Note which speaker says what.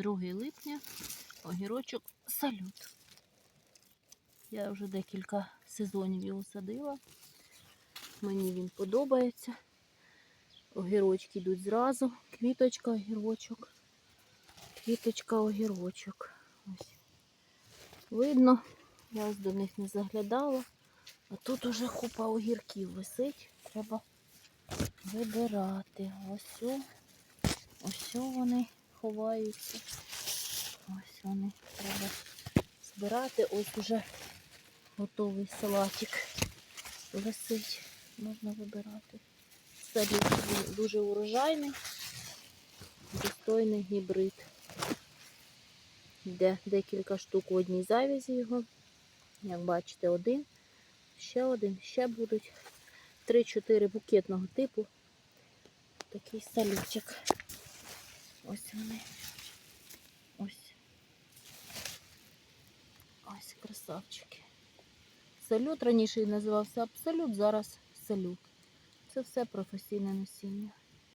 Speaker 1: 2 липня, огірочок салют. Я вже декілька сезонів його садила. Мені він подобається. Огірочки йдуть зразу. Квіточка, огірочок. Квіточка, огірочок. Ось. Видно, я до них не заглядала. А тут уже купа огірків висить. Треба вибирати. Ось ось вони ховаються. Ось вони треба збирати. Ось уже готовий салатик висить. Можна вибирати. Він дуже урожайний, достойний гібрид. Йде декілька штук у одній завязі його. Як бачите, один, ще один, ще будуть. 3-4 букетного типу. Такий салютик. Ось вони. Ось. Ось красавчики. Салют раніше називався Абсолют, зараз салют. Це все професійне насіння.